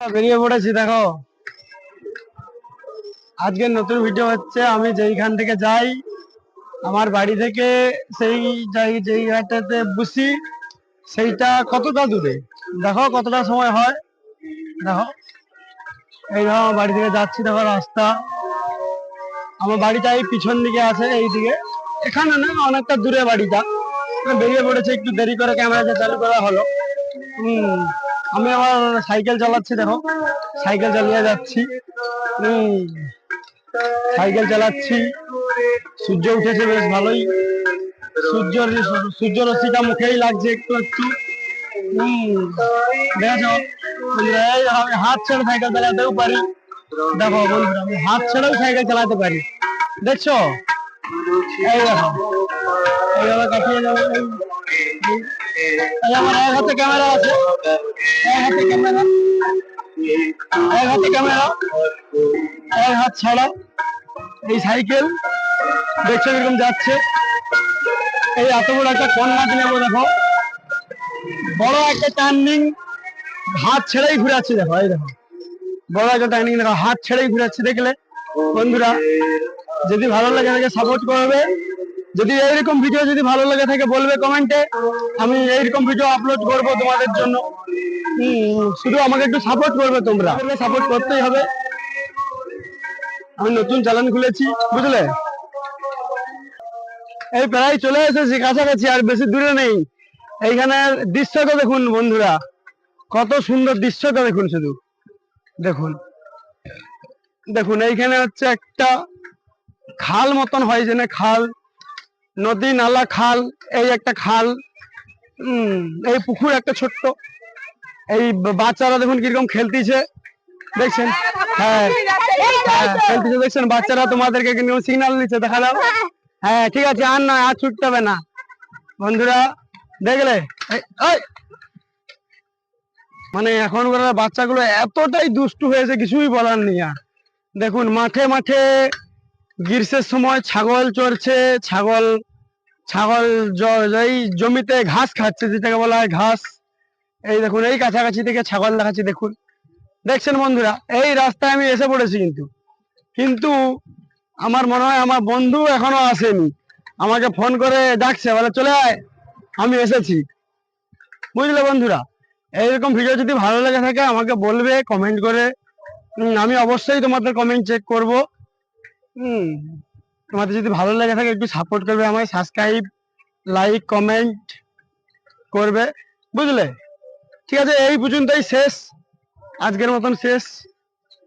বেরিয়ে পড়েছি, দেখো। আজকে নতুন ভিডিও হচ্ছে, আমি যেইখান থেকে যাই, আমার বাড়ি থেকে সেই যেই জায়গাটাতে বসি, সেইটা কতটা দূরে? দেখো কতটা সময় হয়। দেখো, এই দেখো আমার বাড়ি থেকে যাচ্ছি, দেখো রাস্তা। আমার বাড়িটা এই পিছন দিকে আছে, এই দিকে। এখানে না, অনেকটা দূরে বাড়িটা। বেরিয়ে পড়েছে, একটু দেরি করে ক্যামেরাটা চালু করা হলো। হম। আমি আমার সাইকেল চালাচ্ছি দেখো। সাইকেল চালিয়ে যাচ্ছি। সাইকেল চালাচ্ছি। সূর্য উঠেছে বেশ ভালোই। সূর্য সূর্য রশ্মিটা মুখেই লাগছে একটু একটু। হম দেখো বন্ধুরা, এই আমি হাত ছেড়ে সাইকেল চালাতেও পারি। দেখো আমি হাত ছেড়েও সাইকেল চালাতে পারি। দেখছ? এই দেখো এইভাবে কাটিয়ে যাব। এই সাইকেল দেখছ যাচ্ছে। এই এত বড় একটা কন্যাকে নেব, দেখো। বড় একটা টার্নিং হাত ছেড়েই ঘুরাচ্ছি দেখো, এই দেখো। বড় একটা টার্নিং দেখো, হাত ছেড়েই ঘুরাচ্ছি দেখলে। বন্ধুরা, যদি ভালো লাগে থাকে সাপোর্ট করবে যদি এইরকম ভিডিও যদি ভালো লাগে থাকে, বলবে কমেন্টে আমি এইরকম ভিডিও আপলোড করব তোমাদের জন্য। শুধু আমাকে একটু সাপোর্ট করবে তোমরা। সাপোর্ট করতেই হবে। আমি নতুন চ্যানেল খুলেছি, বুঝলে? এই প্রায় চলে এসেছি কাছাকাছি, আর বেশি দূরে নেই। এইখানের দৃশ্যটা দেখুন বন্ধুরা। কত সুন্দর দৃশ্যটা দেখুন শুধু। দেখুন। দেখুন, এইখানে হচ্ছে একটা খাল মতন হয়, যেন খাল নদী, নালা, খাল, এই একটা খাল এই পুকুর একটা ছোট্ট। এই বাচ্চারা দেখুন কীরকম খেলতিছে। দেখছেন? হ্যাঁ। হ্যাঁ দেখছেন? বাচ্চারা তোমাদেরকে কীরকম সিগন্যাল দিচ্ছে, দেখা দাও হ্যাঁ ঠিক আছে, আর নয়, আর ছুটতে হবে না। বন্ধুরা, দেখলে! মানে এখনকার বাচ্চাগুলো এতটাই দুষ্টু হয়েছে, কিছুই বলার নেই আর। দেখুন, মাঠে মাঠে, গ্রীষ্মের সময় ছাগল চড়ছে, ছাগল ছাগল এই জমিতে ঘাস খাচ্ছে, যেটাকে বলা হয় ঘাস, এই দেখুন, এই কাছাকাছি থেকে ছাগল দেখাচ্ছি, দেখুন। দেখছেন বন্ধুরা, এই রাস্তায় আমি এসে পড়েছি কিন্তু। কিন্তু আমার মনে হয় আমার বন্ধু এখনও আসেনি। আমাকে ফোন করে ডাকছে, বলে, চলে আয়, আমি এসেছি। বুঝলে বন্ধুরা? এইরকম ভিডিও যদি ভালো লেগে থাকে, আমাকে বলবে কমেন্ট করে। আমি অবশ্যই তোমাদের কমেন্ট চেক করব। হুম তোমাদের যদি ভালো লেগে থাকে, একটু সাপোর্ট করবে আমায় সাবস্ক্রাইব লাইক কমেন্ট করবে, বুঝলে? ঠিক আছে, এই পর্যন্তই শেষ। আজকের মতন শেষ।